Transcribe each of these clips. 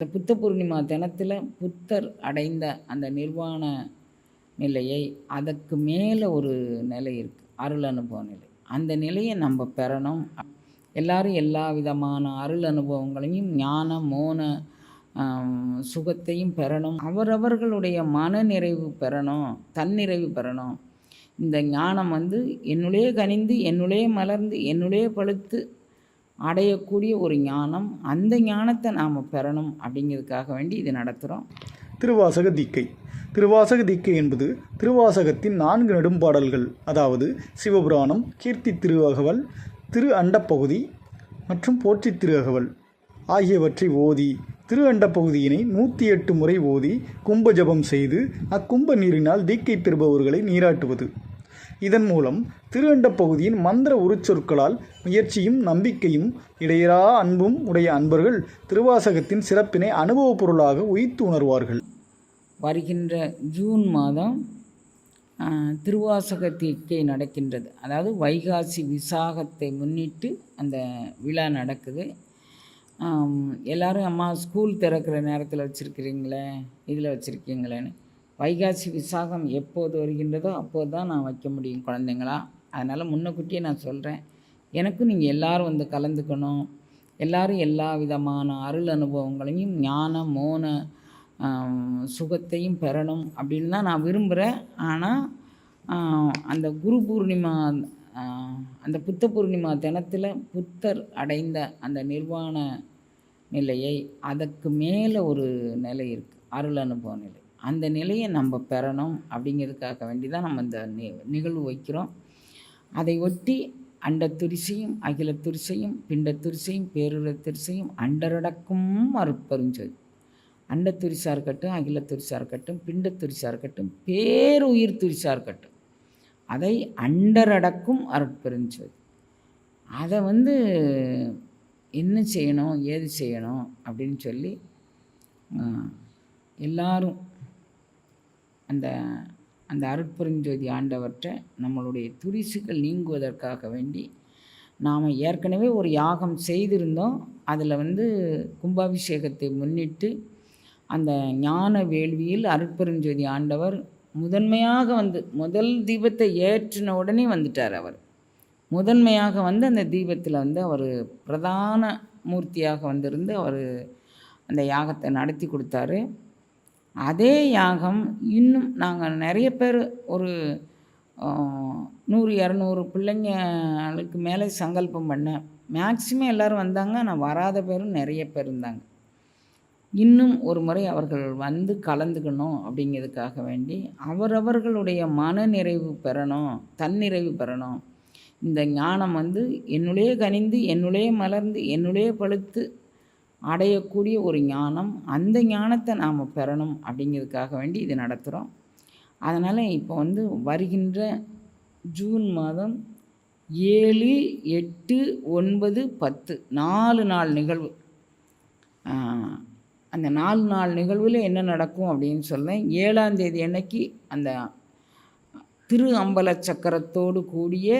இந்த புத்த பூர்ணிமா தினத்தில் புத்தர் அடைந்த அந்த நிர்வாண நிலையை அதற்கு மேலே ஒரு நிலை இருக்குது அருள் அனுபவ நிலை. அந்த நிலையை நம்ம பெறணும். எல்லாரும் எல்லா விதமான அருள் அனுபவங்களையும் ஞான மோன சுகத்தையும் பெறணும். அவரவர்களுடைய மன நிறைவு பெறணும் தன்னிறைவு பெறணும். இந்த ஞானம் வந்து என்னுடைய கனிந்து என்னுடைய மலர்ந்து என்னுடைய பழுத்து அடையக்கூடிய ஒரு ஞானம் அந்த ஞானத்தை நாம் பெறணும் அப்படிங்கிறதுக்காக வேண்டி இது நடத்துகிறோம் திருவாசக தீக்கை. திருவாசக தீக்கை என்பது திருவாசகத்தின் நான்கு நெடும்பாடல்கள். அதாவது சிவபுராணம் கீர்த்தி திருவகவல் திரு அண்டப்பகுதி மற்றும் போற்றி திருவகவல் ஆகியவற்றை ஓதி திரு அண்டப்பகுதியினை நூற்றி எட்டு முறை ஓதி கும்ப ஜபம் செய்து அக்கும்ப நீரினால் தீக்கை பெறுபவர்களை நீராட்டுவது. இதன் மூலம் திருவண்ட பகுதியின் மந்திர உருச்சொற்களால் முயற்சியும் நம்பிக்கையும் இடையரா அன்பும் உடைய அன்பர்கள் திருவாசகத்தின் சிறப்பினை அனுபவப் பொருளாக உய்த்து உணர்வார்கள். வருகின்ற ஜூன் மாதம் திருவாசக தீக்கை நடக்கின்றது. அதாவது வைகாசி விசாகத்தை முன்னிட்டு அந்த விழா நடக்குது. எல்லோரும் அம்மா ஸ்கூல் திறக்கிற நேரத்தில் வச்சுருக்கிறீங்களே? இதில் வச்சுருக்கீங்களேன்னு. வைகாசி விசாகம் எப்போது வருகின்றதோ அப்போது தான் நான் வைக்க முடியும் குழந்தைங்களா. அதனால் முன்னக்கூட்டியே நான் சொல்கிறேன் எனக்கும் நீங்கள் எல்லாரும் வந்து கலந்துக்கணும். எல்லாரும் எல்லா விதமான அருள் அனுபவங்களையும் ஞான மோன சுகத்தையும் பெறணும் அப்படின்னு தான் நான் விரும்புகிறேன் ஆனால் அந்த குரு பூர்ணிமா அந்த புத்த பூர்ணிமா தினத்தில் புத்தர் அடைந்த அந்த நிர்வாண நிலையை அதற்கு மேலே ஒரு நிலை இருக்குது அருள் அனுபவ நிலை. அந்த நிலையை நம்ம பெறணும் அப்படிங்கிறதுக்காக வேண்டி தான் நம்ம இந்த நி நிகழ்வு வைக்கிறோம். அதை ஒட்டி அண்ட துரிசையும் அகில துரிசையும் பிண்ட துரிசையும் பிண்டத்துரிசையும் பேருரத்துரிசையும் அண்டரடக்கும் மறுப்பருஞ்சொல் அண்ட துரிசாக இருக்கட்டும் அகிலத்துரிசா இருக்கட்டும் பிண்டத்துரிசா இருக்கட்டும் பேருயிர் துரிசாக இருக்கட்டும் அதை அண்டரடக்கும் அருட்பெருஞ்சோதி அதை வந்து என்ன செய்யணும் ஏது செய்யணும் அப்படின்னு சொல்லி ஆ, எல்லாரும் அந்த அந்த அருட்பெருஞ்சோதி ஆண்டவற்றை நம்மளுடைய துரிசுகள் நீங்குவதற்காக வேண்டி நாம் ஏற்கனவே ஒரு யாகம் செய்திருந்தோம். அதில் வந்து கும்பாபிஷேகத்தை முன்னிட்டு அந்த ஞான வேள்வியில் அருட்பெருஞ்சோதி ஆண்டவர் முதன்மையாக வந்து முதல் தீபத்தை ஏற்றின உடனே வந்துட்டார் அவர். முதன்மையாக வந்து அந்த தீபத்தில் வந்து அவர் பிரதான மூர்த்தியாக வந்திருந்து அவர் அந்த யாகத்தை நடத்தி கொடுத்தாரு. அதே யாகம் இன்னும் நாங்கள் நிறைய பேர் ஒரு நூறு இரநூறு பிள்ளைங்களுக்கு மேலே சங்கல்பம் பண்ணேன் மேக்சிமம் எல்லோரும் வந்தாங்க ஆனால் வராத பேரும் நிறைய பேர் இருந்தாங்க. இன்னும் ஒரு முறை அவர்கள் வந்து கலந்துக்கணும் அப்படிங்கிறதுக்காக வேண்டி அவரவர்களுடைய மன நிறைவு பெறணும் தன்னிறைவு பெறணும். இந்த ஞானம் வந்து என்னுடைய கனிந்து என்னுடைய மலர்ந்து என்னுடைய பழுத்து அடையக்கூடிய ஒரு ஞானம் அந்த ஞானத்தை நாம் பெறணும் அப்படிங்கிறதுக்காக வேண்டி இது நடத்துகிறோம் அதனால் இப்போ வந்து வருகின்ற ஜூன் மாதம் ஏழு எட்டு ஒன்பது பத்து நாலு நாள் நிகழ்வு. அந்த நாலு நாள் நிகழ்வில் என்ன நடக்கும் அப்படின்னு சொல்லேன் ஏழாம் தேதி அன்னைக்கு அந்த திரு அம்பல சக்கரத்தோடு கூடிய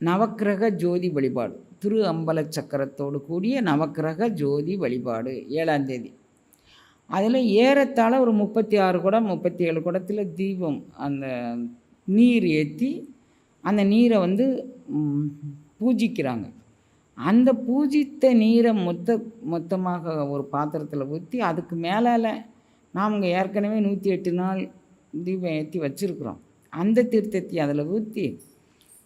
நவக்கிரக ஜோதி வழிபாடு. திரு அம்பல சக்கரத்தோடு கூடிய நவக்கிரக ஜோதி வழிபாடு ஏழாம் தேதி. அதில் ஏறத்தாழ ஒரு முப்பத்தி ஆறு குடம் முப்பத்தி ஏழு குடத்தில் தீபம் அந்த நீர் ஏற்றி அந்த நீரை வந்து பூஜிக்கிறாங்க. அந்த பூஜித்த நீரை மொத்த மொத்தமாக ஒரு பாத்திரத்தில் ஊற்றி அதுக்கு மேலால் நாம் ஏற்கனவே நூற்றி எட்டு நாள் தீபம் ஏற்றி வச்சுருக்குறோம். அந்த தீர்த்தத்தை அதில் ஊற்றி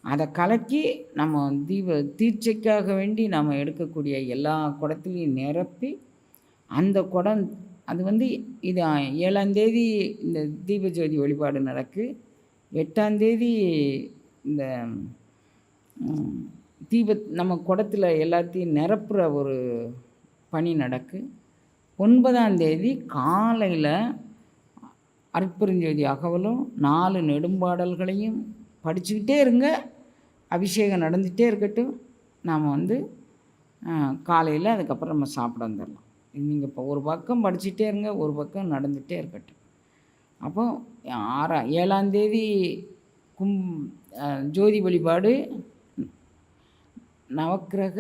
அதை கலக்கி நம்ம தீப தீட்சைக்காக வேண்டி நம்ம எடுக்கக்கூடிய எல்லா குடத்துலையும் நிரப்பி அந்த குடம் அது வந்து இது ஏழாந்தேதி இந்த தீபஜோதி வழிபாடு நடக்கு. எட்டாந்தேதி இந்த தீப நம்ம குடத்தில் எல்லாத்தையும் நிரப்புற ஒரு பணி நடக்கு. ஒன்பதாம் தேதி காலையில் அற்புறஞ்சோதி அகவலும் நாலு நெடும்பாடல்களையும் படிச்சுக்கிட்டே இருங்க. அபிஷேகம் நடந்துகிட்டே இருக்கட்டும். நாம் வந்து காலையில் அதுக்கப்புறம் நம்ம சாப்பிட வந்துடலாம். நீங்கள் இப்போ ஒரு பக்கம் படிச்சுட்டே இருங்க ஒரு பக்கம் நடந்துகிட்டே இருக்கட்டும். அப்போ ஆறா ஏழாந்தேதி கும் ஜோதி வழிபாடு நவக்கிரக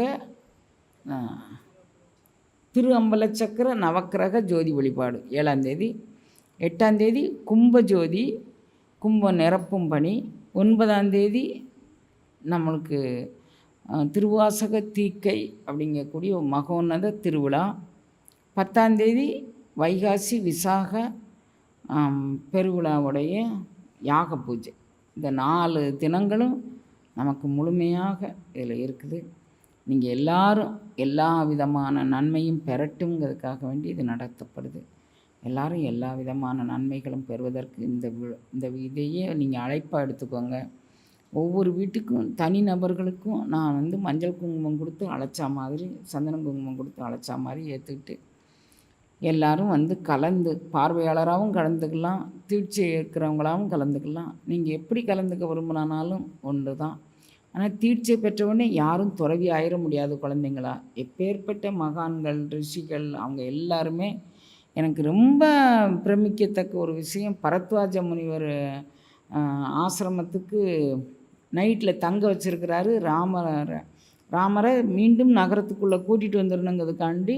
திரு அம்பலச்சக்கர நவக்கிரக ஜோதி வழிபாடு. ஏழாந்தேதி எட்டாந்தேதி கும்ப ஜோதி கும்ப நிரப்பும் பணி. ஒன்பதாம் தேதி நம்மளுக்கு திருவாசக தீக்கை அப்படிங்கக்கூடிய மகோன்னத திருவிழா. பத்தாந்தேதி வைகாசி விசாக பெருவிழாவுடைய யாக பூஜை. இந்த நாலு தினங்களும் நமக்கு முழுமையாக இதில் இருக்குது. நீங்கள் எல்லாரும் எல்லா விதமான நன்மையும் பெறட்டுங்கிறதுக்காக வேண்டி இது நடத்தப்படுது. எல்லாரும் எல்லா விதமான நன்மைகளும் பெறுவதற்கு இந்த இந்த இதையே நீங்கள் அழைப்பாக எடுத்துக்கோங்க. ஒவ்வொரு வீட்டுக்கும் தனி நபர்களுக்கும் நான் வந்து மஞ்சள் குங்குமம் கொடுத்து அழைச்சா மாதிரி சந்தன குங்குமம் கொடுத்து அழைச்சா மாதிரி ஏற்றுக்கிட்டு எல்லாரும் வந்து கலந்து பார்வையாளராகவும் கலந்துக்கலாம் தீட்சை இருக்கிறவங்களாகவும் கலந்துக்கலாம். நீங்கள் எப்படி கலந்துக்க விரும்பினாலும் ஒன்று தான் ஆனால் தீட்சை பெற்றவுடனே யாரும் துறவி ஆயிட முடியாது குழந்தைங்களா? எப்பேற்பட்ட மகான்கள் ரிஷிகள் அவங்க எல்லாருமே எனக்கு ரொம்ப பிரமிக்கத்தக்க ஒரு விஷயம் பரத்வாஜ முனிவர் ஆசிரமத்துக்கு நைட்டில் தங்க வச்சிருக்கிறாரு ராமரை ராமரை மீண்டும் நகரத்துக்குள்ளே கூட்டிகிட்டு வந்துடணுங்கிறதுக்காண்டி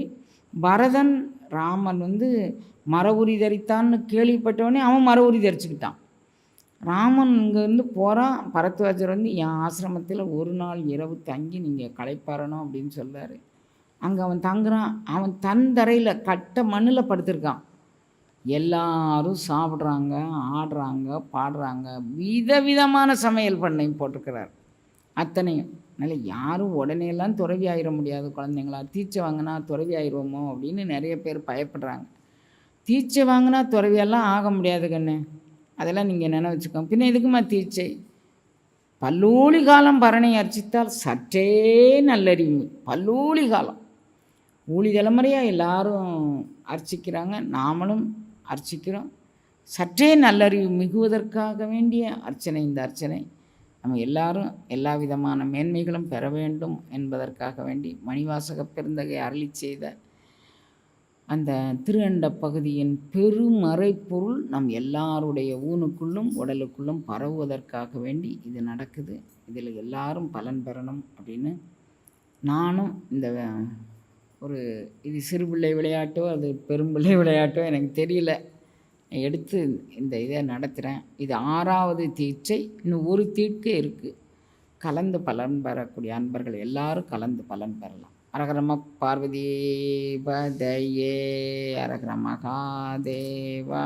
பரதன் ராமன் வந்து மர உரி தரித்தான்னு கேள்விப்பட்டவொடனே அவன் மர உரி தரிச்சுக்கிட்டான் ராமன் இங்கேருந்து போகிறான் பரத்வாஜர் வந்து என் ஆசிரமத்தில் ஒரு நாள் இரவு தங்கி நீங்கள் களைப்பாரணும் அப்படின்னு சொல்கிறாரு அங்கே அவன் தங்குறான். அவன் தன் தரையில் கட்ட மண்ணில் படுத்திருக்கான். எல்லாரும் சாப்பிட்றாங்க ஆடுறாங்க பாடுறாங்க. விதவிதமான சமையல் பண்ணையும் போட்டிருக்கிறார். அத்தனையும். அதனால் யாரும் உடனே எல்லாம் துறவி ஆயிட முடியாது குழந்தைங்களா. தீட்சை வாங்கினா துறவி ஆயிடுவோமோ அப்படின்னு நிறைய பேர் பயப்படுறாங்க. தீட்சை வாங்கினா துறவியெல்லாம் ஆக முடியாது கண்ணு. அதெல்லாம் நீங்கள் நினை வச்சுக்கோங்க பின்ன எதுக்குமா தீட்சை? பல்லூலி காலம் பரணை அர்ச்சித்தால் சற்றே நல்லறிவு. பல்லூலி காலம். ஊழி தலைமுறையாக எல்லாரும் அர்ச்சிக்கிறாங்க. நாமளும் அர்ச்சிக்கிறோம். சற்றே நல்லறிவு மிகுவதற்காக வேண்டிய அர்ச்சனை இந்த அர்ச்சனை. நம்ம எல்லாரும் எல்லா விதமான மேன்மைகளும் பெற வேண்டும் என்பதற்காக வேண்டி மணிவாசக பெருந்தகை அருளி செய்த அந்த திருஅண்ட பகுதியின் பெருமறைப்பொருள் நம் எல்லாருடைய ஊனுக்குள்ளும் உடலுக்குள்ளும் பரவுவதற்காக வேண்டி இது நடக்குது. இதில் எல்லாரும் பலன் பெறணும் அப்படின்னு நானும் இந்த ஒரு இது சிறு பிள்ளை விளையாட்டோ அது பெரும்பிள்ளை விளையாட்டோ எனக்கு தெரியல. எடுத்து இந்த இதை நடத்துகிறேன் இது ஆறாவது தீட்சை. இன்னும் ஒரு தீட்கை இருக்குது கலந்து பலன் பெறக்கூடிய அன்பர்கள் எல்லாரும் கலந்து பலன் பெறலாம். அரகரம பார்வதி பதையே அரகர மகாதேவா.